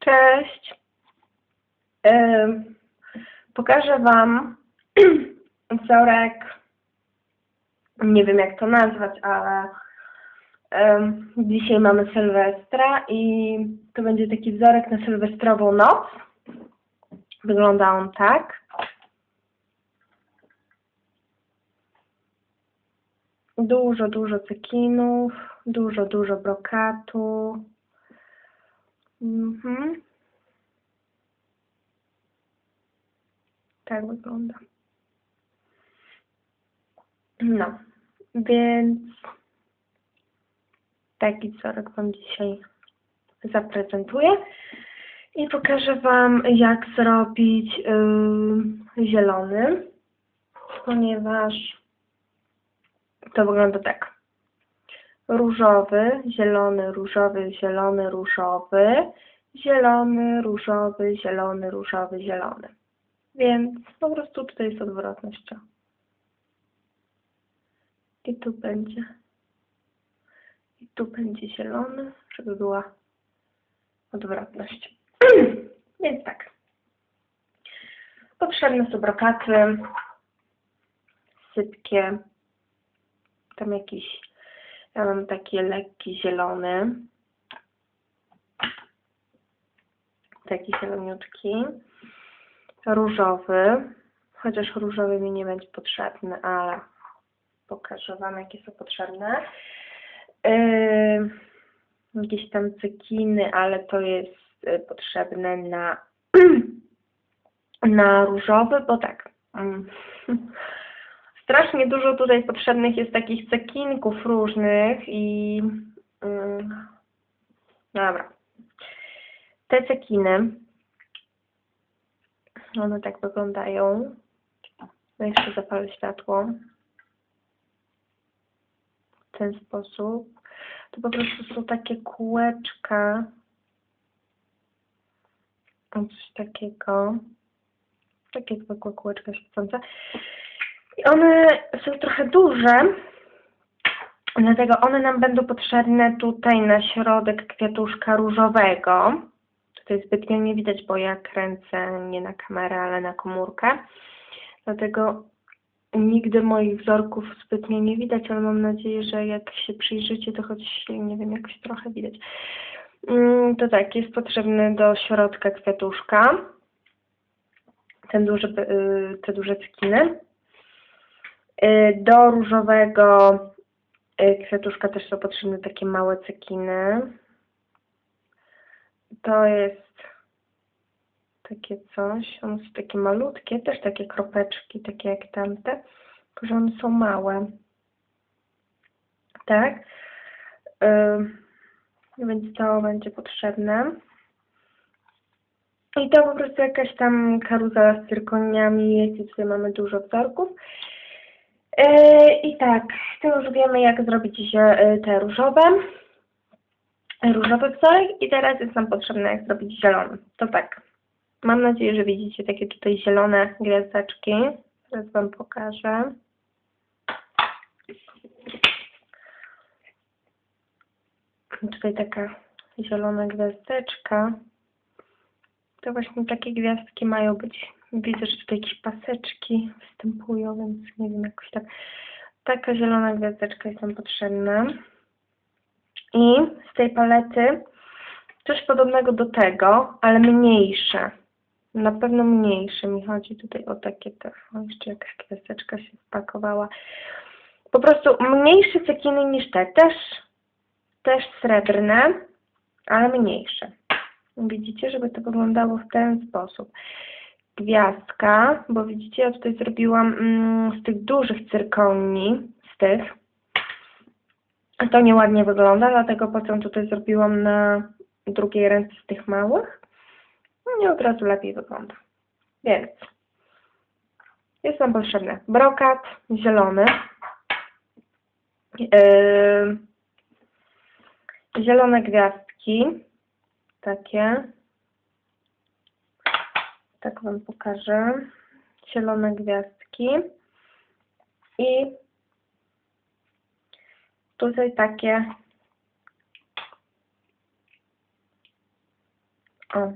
Cześć. Pokażę Wam wzorek, nie wiem jak to nazwać, ale dzisiaj mamy Sylwestra i to będzie taki wzorek na sylwestrową noc. Wygląda on tak. Dużo, dużo cekinów, dużo, dużo brokatu. Mhm. Tak wygląda. No, więc taki wzorek Wam dzisiaj zaprezentuję i pokażę Wam, jak zrobić yy, zielony, ponieważ to wygląda tak. Różowy, zielony, różowy, zielony, różowy, zielony, różowy, zielony, różowy, zielony. Więc po prostu tutaj jest odwrotność. I tu będzie. I tu będzie zielony, żeby była odwrotność. Więc tak. Potrzebne są brokaty, sypkie, tam jakiś, ja mam taki lekki zielony, taki zieloniutki, różowy, chociaż różowy mi nie będzie potrzebny, ale pokażę Wam jakie są potrzebne. Yy, jakieś tam cekiny, ale to jest y, potrzebne na, na różowy, bo tak. Strasznie dużo tutaj potrzebnych jest takich cekinków różnych i mm, dobra. Te cekiny one tak wyglądają. No jeszcze zapalę światło. W ten sposób. To po prostu są takie kółeczka. Coś takiego. Takie zwykłe kółeczka świecące. I one są trochę duże, dlatego one nam będą potrzebne tutaj na środek kwiatuszka różowego. Tutaj zbytnio nie widać, bo ja kręcę nie na kamerę, ale na komórkę. Dlatego nigdy moich wzorków zbytnio nie widać, ale mam nadzieję, że jak się przyjrzycie, to choć, nie wiem, jakoś trochę widać. Mm, To tak, jest potrzebny do środka kwiatuszka. Ten duży, y, te duże cekiny. Y, Do różowego y, kwiatuszka też są potrzebne takie małe cekiny. To jest takie coś. One są takie malutkie, też takie kropeczki, takie jak tamte, tylko że one są małe. Tak? Ym, więc to będzie potrzebne. I to po prostu jakaś tam karuzela z cyrkoniami, jeśli tutaj mamy dużo wzorków. Yy, I tak, to już wiemy jak zrobić yy, te różowe, różowy wzorek i teraz jest nam potrzebne jak zrobić zielony. To tak, mam nadzieję, że widzicie takie tutaj zielone gwiazdeczki. Teraz Wam pokażę. Tutaj taka zielona gwiazdeczka. To właśnie takie gwiazdki mają być. Widzę, że tutaj jakieś paseczki występują, więc nie wiem, jakoś tak. Taka zielona gwiazdeczka jest nam potrzebna. I z tej palety coś podobnego do tego, ale mniejsze. Na pewno mniejsze. Mi chodzi tutaj o takie te. O, jeszcze jakaś gwiazdeczka się wpakowała. Po prostu mniejsze cekiny niż te. Też, też srebrne, ale mniejsze. Widzicie, żeby to wyglądało w ten sposób. Gwiazdka, bo widzicie, ja tutaj zrobiłam mm, z tych dużych cyrkoni, z tych. To nieładnie wygląda, dlatego potem tutaj zrobiłam na drugiej ręce z tych małych. No i od razu lepiej wygląda. Więc jest nam potrzebny brokat zielony, yy, zielone gwiazdki, takie. Tak Wam pokażę. Zielone gwiazdki. I tutaj takie O.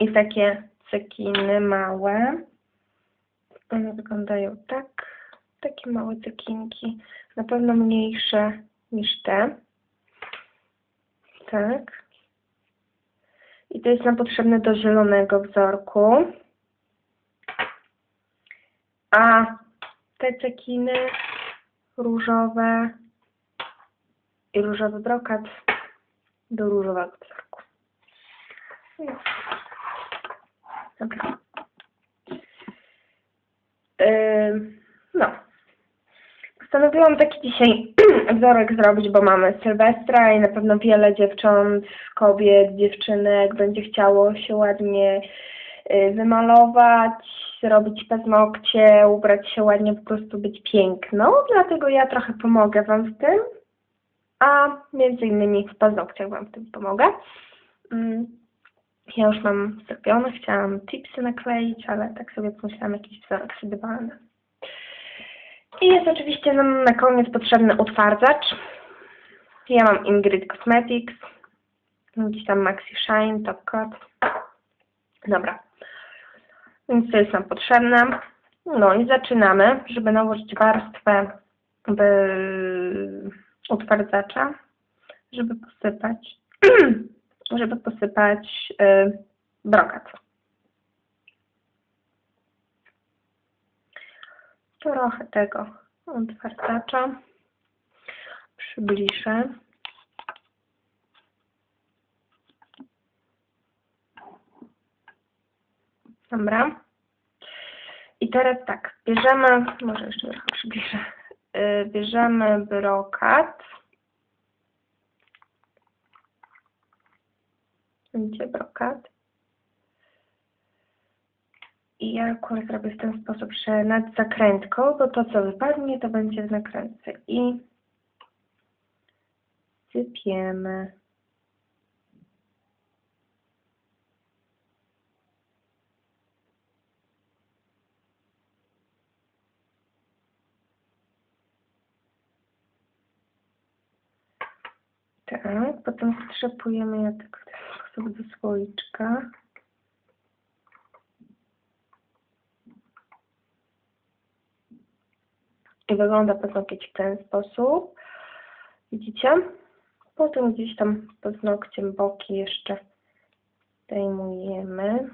I takie cekiny małe. One wyglądają tak. Takie małe cekinki. Na pewno mniejsze niż te. Tak. I to jest nam potrzebne do zielonego wzorku. A te cekiny różowe i różowy brokat do różowego wzorku. Dobra. Ym, no. Postanowiłam taki dzisiaj wzorek zrobić, bo mamy Sylwestra i na pewno wiele dziewcząt, kobiet, dziewczynek będzie chciało się ładnie y, wymalować, zrobić paznokcie, ubrać się ładnie, po prostu być piękną. Dlatego ja trochę pomogę Wam w tym, a między innymi w paznokciach Wam w tym pomogę. Mm, Ja już mam zrobione, chciałam tipsy nakleić, ale tak sobie pomyślałam, jakiś wzorek sobie. I jest oczywiście nam na koniec potrzebny utwardzacz. Ja mam Ingrid Cosmetics, gdzieś tam Maxi Shine, Top Coat. Dobra. Więc to jest nam potrzebne. No i zaczynamy, żeby nałożyć warstwę utwardzacza, żeby posypać, żeby posypać y, brokat. Trochę tego utwardzacza przybliżę. Dobra. I teraz tak, bierzemy, może jeszcze trochę przybliżę, Yy, bierzemy brokat. Gdzie brokat? I ja akurat zrobię w ten sposób, że nad zakrętką, bo to co wypadnie, to będzie w nakrętce. I sypiemy. Tak, potem strzepujemy ja tak w ten sposób do słoiczka. I wygląda paznokieć w ten sposób. Widzicie? Potem gdzieś tam paznokciem boki jeszcze zdejmujemy.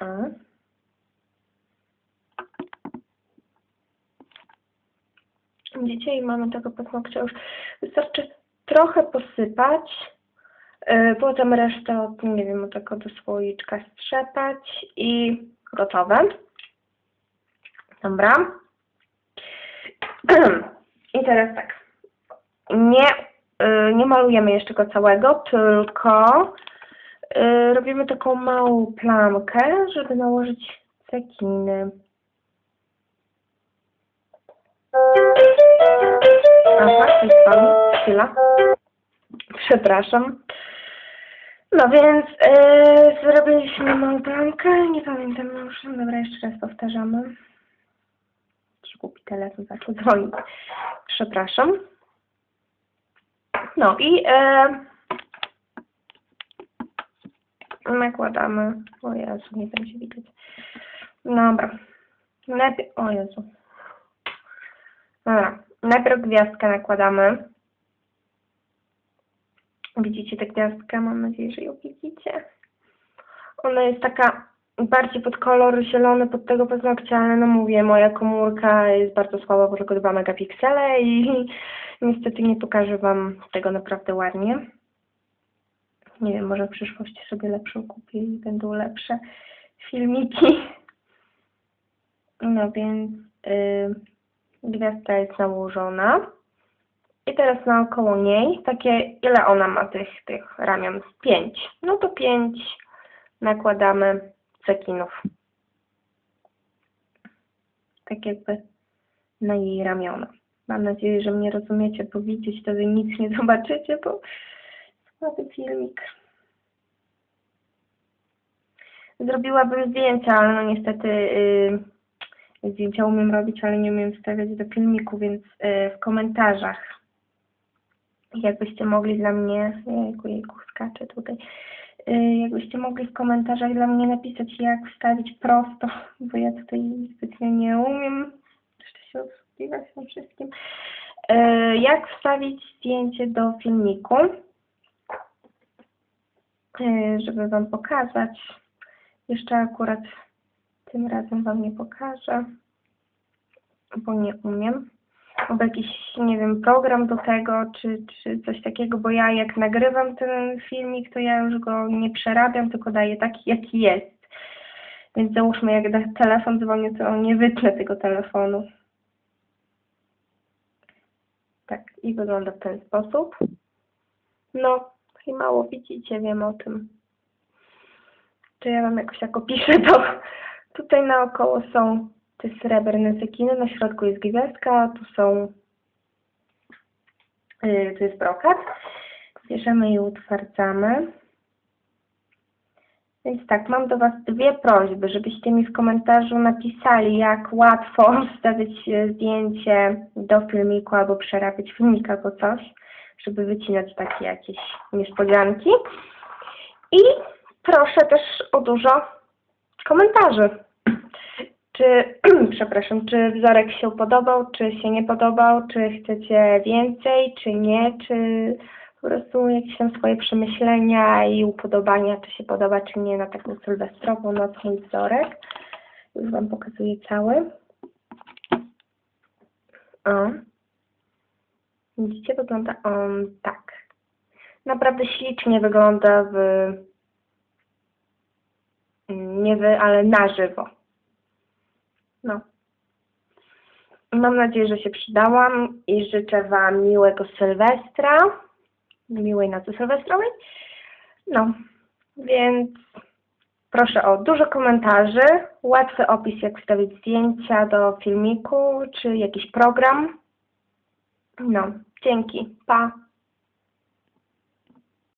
A. Widzicie, i mamy tego paznokcia już. Wystarczy trochę posypać, yy, potem resztę, od, nie wiem, od tego do słoiczka strzepać i gotowe. Dobra. I teraz tak. Nie, y, nie malujemy jeszcze go całego, tylko y, robimy taką małą plamkę, żeby nałożyć cekiny. Aha, jest chwila. Przepraszam. No więc yy, zrobiliśmy małą plamkę, nie pamiętam już, dobra, jeszcze raz powtarzamy. Głupi telefon zaczął dzwonić. Przepraszam. No i yy, nakładamy, o Jezu, nie będzie widać. Dobra, najpierw, o Jezu. Dobra, najpierw gwiazdkę nakładamy. Widzicie tę gwiazdkę? Mam nadzieję, że ją widzicie. Ona jest taka bardziej pod kolor zielony pod tego paznokcia, ale no mówię, moja komórka jest bardzo słaba, bo tylko 2 megapiksele i niestety nie pokażę Wam tego naprawdę ładnie. Nie wiem, może w przyszłości sobie lepszą kupię i będą lepsze filmiki. No więc yy, gwiazdka jest nałożona. I teraz naokoło niej, takie, ile ona ma tych, tych ramion? Pięć. No to pięć nakładamy cekinów. Tak jakby na jej ramiona. Mam nadzieję, że mnie rozumiecie, bo widzieć to wy nic nie zobaczycie, bo słaby filmik. Zrobiłabym zdjęcia, ale no niestety yy, zdjęcia umiem robić, ale nie umiem wstawiać do filmiku, więc yy, w komentarzach Jakbyście mogli dla mnie, jejku, jejku, skaczę tutaj, jakbyście mogli w komentarzach dla mnie napisać, jak wstawić prosto, bo ja tutaj zbytnio nie umiem. Jeszcze się obsługiwać tym wszystkim. Y, Jak wstawić zdjęcie do filmiku, y, żeby Wam pokazać. Jeszcze akurat tym razem Wam nie pokażę, bo nie umiem. Albo jakiś, nie wiem, program do tego, czy, czy coś takiego, bo ja jak nagrywam ten filmik, to ja już go nie przerabiam, tylko daję taki, jaki jest. Więc załóżmy, jak da telefon dzwoni, to nie wytnę tego telefonu. Tak, i wygląda w ten sposób. No, i mało widzicie, wiem o tym. To ja wam jakoś tak opiszę to. Tutaj naokoło są te srebrne cekiny, na środku jest gwiazdka, tu są, yy, tu jest brokat. Bierzemy i utwardzamy. Więc tak, mam do Was dwie prośby, żebyście mi w komentarzu napisali, jak łatwo wstawić e, zdjęcie do filmiku albo przerabiać filmik albo coś, żeby wycinać takie jakieś niespodzianki. I proszę też o dużo komentarzy. Czy, przepraszam, czy wzorek się podobał, czy się nie podobał, czy chcecie więcej, czy nie, czy po prostu jakieś tam swoje przemyślenia i upodobania, czy się podoba, czy nie na taką sylwestrową noc mój wzorek. Już Wam pokazuję cały. O. Widzicie, wygląda on tak. Naprawdę ślicznie wygląda w nie wy, ale na żywo. No. Mam nadzieję, że się przydałam i życzę Wam miłego Sylwestra, miłej nocy sylwestrowej. No, więc proszę o dużo komentarzy, łatwy opis, jak wstawić zdjęcia do filmiku, czy jakiś program. No, dzięki, pa.